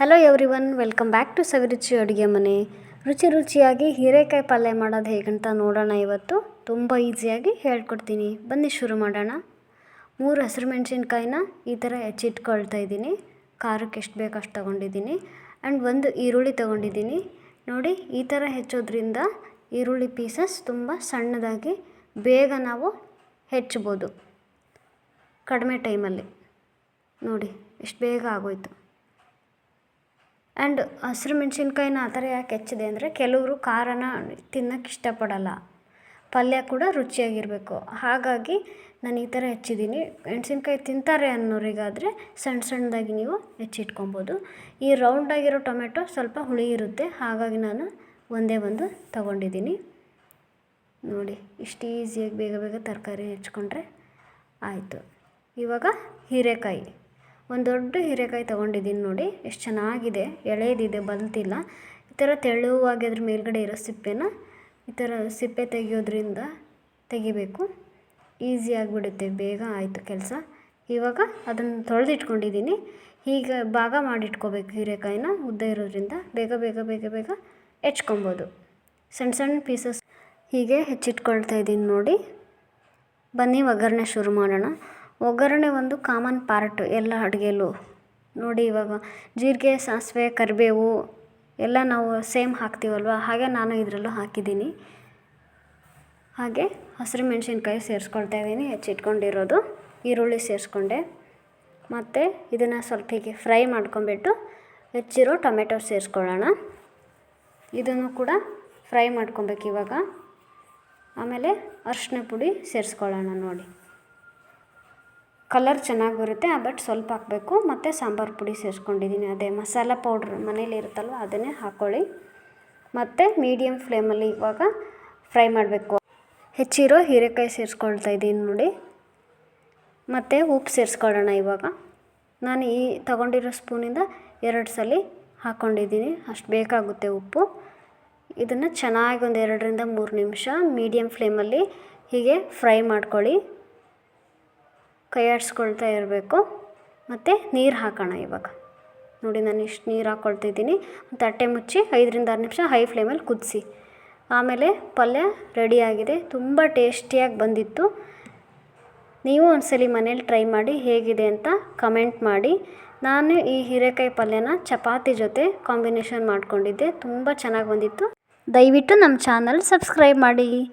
Hello everyone welcome back to Saviruchi ಅಡುಗೆ ಮನೆ ರುಚಿ ರುಚಿಯಾಗಿ ಹೀರೆಕಾಯಿ ಪಲ್ಯ ಮಾಡೋದು ಹೇಗಂತ ನೋಡೋಣ ಇವತ್ತು. ತುಂಬ ಈಸಿಯಾಗಿ ಹೇಳ್ಕೊಡ್ತೀನಿ. ಬನ್ನಿ ಶುರು ಮಾಡೋಣ. ಮೂರು ಹಸಿರು ಮೆಣಸಿನ್ಕಾಯಿನ ಈ ಥರ ಹೆಚ್ಚಿಟ್ಕೊಳ್ತಾ ಇದ್ದೀನಿ. ಖಾರಕ್ಕೆ ಎಷ್ಟು ಬೇಕು ಅಷ್ಟು ತೊಗೊಂಡಿದ್ದೀನಿ. ಆ್ಯಂಡ್ ಒಂದು ಈರುಳ್ಳಿ ತೊಗೊಂಡಿದ್ದೀನಿ. ನೋಡಿ, ಈ ಥರ ಹೆಚ್ಚೋದ್ರಿಂದ ಈರುಳ್ಳಿ ಪೀಸಸ್ ತುಂಬ ಸಣ್ಣದಾಗಿ ಬೇಗ ನಾವು ಹೆಚ್ಚಬೋದು. ಕಡಿಮೆ ಟೈಮಲ್ಲಿ ನೋಡಿ, ಎಷ್ಟು ಬೇಗ ಆಗೋಯ್ತು. ಆ್ಯಂಡ್ ಹಸಿರು ಮೆಣಸಿನ್ಕಾಯಿನ ಆ ಥರ ಯಾಕೆ ಹೆಚ್ಚಿದೆ ಅಂದರೆ ಕೆಲವರು ಖಾರನ ತಿನ್ನಕ್ಕೆ ಇಷ್ಟಪಡಲ್ಲ. ಪಲ್ಯ ಕೂಡ ರುಚಿಯಾಗಿರಬೇಕು. ಹಾಗಾಗಿ ನಾನು ಈ ಥರ ಹೆಚ್ಚಿದ್ದೀನಿ. ಮೆಣಸಿನ್ಕಾಯಿ ತಿಂತಾರೆ ಅನ್ನೋರಿಗಾದರೆ ಸಣ್ಣ ಸಣ್ಣದಾಗಿ ನೀವು ಹೆಚ್ಚಿಟ್ಕೊಬೋದು. ಈ ರೌಂಡಾಗಿರೋ ಟೊಮೆಟೊ ಸ್ವಲ್ಪ ಹುಳಿ ಇರುತ್ತೆ. ಹಾಗಾಗಿ ನಾನು ಒಂದೇ ಒಂದು ತಗೊಂಡಿದ್ದೀನಿ. ನೋಡಿ, ಇಷ್ಟು ಈಸಿಯಾಗಿ ಬೇಗ ಬೇಗ ತರಕಾರಿ ಹೆಚ್ಕೊಂಡ್ರೆ ಆಯಿತು. ಇವಾಗ ಹೀರೆಕಾಯಿ. ಒಂದು ದೊಡ್ಡ ಹೀರೆಕಾಯಿ ತೊಗೊಂಡಿದ್ದೀನಿ ನೋಡಿ. ಎಷ್ಟು ಚೆನ್ನಾಗಿದೆ. ಎಳೆಯದಿದೆ ಬಲ್ತಿಲ್ಲ. ಈ ಥರ ತೆಳುವಾಗಿ ಅದ್ರ ಮೇಲ್ಗಡೆ ಇರೋ ಸಿಪ್ಪೆನ ಈ ಥರ ಸಿಪ್ಪೆ ತೆಗೆಯೋದ್ರಿಂದ ತೆಗಿಬೇಕು. ಈಸಿ ಆಗಿಬಿಡುತ್ತೆ. ಬೇಗ ಆಯಿತು ಕೆಲಸ. ಇವಾಗ ಅದನ್ನು ತೊಳೆದಿಟ್ಕೊಂಡಿದ್ದೀನಿ. ಹೀಗೆ ಭಾಗ ಮಾಡಿಟ್ಕೋಬೇಕು ಹೀರೆಕಾಯಿನ. ಉದ್ದ ಇರೋದ್ರಿಂದ ಬೇಗ ಬೇಗ ಬೇಗ ಬೇಗ ಹೆಚ್ಕೊಬೋದು. ಸಣ್ಣ ಸಣ್ಣ ಪೀಸಸ್ ಹೀಗೆ ಹೆಚ್ಚಿಟ್ಕೊಳ್ತಾ ಇದ್ದೀನಿ ನೋಡಿ. ಬನ್ನಿ, ಒಗ್ಗರಣೆ ಶುರು ಮಾಡೋಣ. ಒಗ್ಗರಣೆ ಒಂದು ಕಾಮನ್ ಪಾರ್ಟ್ ಎಲ್ಲ ಅಡುಗೆಲೂ. ನೋಡಿ ಇವಾಗ ಜೀರಿಗೆ, ಸಾಸಿವೆ, ಕರಿಬೇವು ಎಲ್ಲ ನಾವು ಸೇಮ್ ಹಾಕ್ತೀವಲ್ವ? ಹಾಗೆ ನಾನು ಇದರಲ್ಲೂ ಹಾಕಿದ್ದೀನಿ. ಹಾಗೆ ಹಸಿರು ಮೆಣಸಿನ್ಕಾಯಿ ಸೇರಿಸ್ಕೊಳ್ತಾ ಇದ್ದೀನಿ. ಹೆಚ್ಚಿಟ್ಕೊಂಡಿರೋದು ಈರುಳ್ಳಿ ಸೇರಿಸ್ಕೊಂಡೆ. ಮತ್ತು ಇದನ್ನು ಸ್ವಲ್ಪ ಹೀಗೆ ಫ್ರೈ ಮಾಡ್ಕೊಂಬಿಟ್ಟು ಹೆಚ್ಚಿರೋ ಟೊಮೆಟೊ ಸೇರಿಸ್ಕೊಳ್ಳೋಣ. ಇದನ್ನು ಕೂಡ ಫ್ರೈ ಮಾಡ್ಕೊಬೇಕು ಇವಾಗ. ಆಮೇಲೆ ಅರಿಶಿನ ಪುಡಿ ಸೇರಿಸ್ಕೊಳ್ಳೋಣ ನೋಡಿ. ಕಲರ್ ಚೆನ್ನಾಗಿ ಬರುತ್ತೆ, ಬಟ್ ಸ್ವಲ್ಪ ಹಾಕಬೇಕು. ಮತ್ತು ಸಾಂಬಾರು ಪುಡಿ ಸೇರಿಸ್ಕೊಂಡಿದ್ದೀನಿ ಅದೇ ಮಸಾಲ ಪೌಡ್ರ್ ಮನೇಲಿ ಇರುತ್ತಲ್ವ, ಅದನ್ನೇ ಹಾಕ್ಕೊಳ್ಳಿ ಮತ್ತು ಮೀಡಿಯಮ್ ಫ್ಲೇಮಲ್ಲಿ ಇವಾಗ ಫ್ರೈ ಮಾಡಬೇಕು. ಹೆಚ್ಚಿರೋ ಹೀರೆಕಾಯಿ ಸೇರಿಸ್ಕೊಳ್ತಾ ಇದ್ದೀನಿ ನೋಡಿ. ಮತ್ತು ಉಪ್ಪು ಸೇರಿಸ್ಕೊಳ್ಳೋಣ ಇವಾಗ. ನಾನು ಈ ತಗೊಂಡಿರೋ ಸ್ಪೂನಿಂದ ಎರಡು ಸಲ ಹಾಕ್ಕೊಂಡಿದ್ದೀನಿ ಅಷ್ಟು ಬೇಕಾಗುತ್ತೆ ಉಪ್ಪು. ಇದನ್ನು ಚೆನ್ನಾಗಿ ಒಂದು ಎರಡರಿಂದ ಮೂರು ನಿಮಿಷ ಮೀಡಿಯಮ್ ಫ್ಲೇಮಲ್ಲಿ ಹೀಗೆ ಫ್ರೈ ಮಾಡ್ಕೊಳ್ಳಿ. ಕೈ ಆಡಿಸ್ಕೊಳ್ತಾ ಇರಬೇಕು. ಮತ್ತು ನೀರು ಹಾಕೋಣ ಇವಾಗ. ನೋಡಿ ನಾನು ಇಷ್ಟು ನೀರು ಹಾಕ್ಕೊಳ್ತಿದ್ದೀನಿ ತಟ್ಟೆ ಮುಚ್ಚಿ ಐದರಿಂದ ಆರು ನಿಮಿಷ ಹೈ ಫ್ಲೇಮಲ್ಲಿ ಕುದಿಸಿ. ಆಮೇಲೆ ಪಲ್ಯ ರೆಡಿಯಾಗಿದೆ ತುಂಬ ಟೇಸ್ಟಿಯಾಗಿ ಬಂದಿತ್ತು. ನೀವು ಒಂದ್ಸಲಿ ಮನೇಲಿ ಟ್ರೈ ಮಾಡಿ ಹೇಗಿದೆ ಅಂತ ಕಮೆಂಟ್ ಮಾಡಿ. ನಾನು ಈ ಹೀರೆಕಾಯಿ ಪಲ್ಯನ ಚಪಾತಿ ಜೊತೆ ಕಾಂಬಿನೇಷನ್ ಮಾಡಿಕೊಂಡಿದ್ದೆ. ತುಂಬ ಚೆನ್ನಾಗಿ ಬಂದಿತ್ತು. ದಯವಿಟ್ಟು ನಮ್ಮ ಚಾನಲ್ ಸಬ್ಸ್ಕ್ರೈಬ್ ಮಾಡಿ.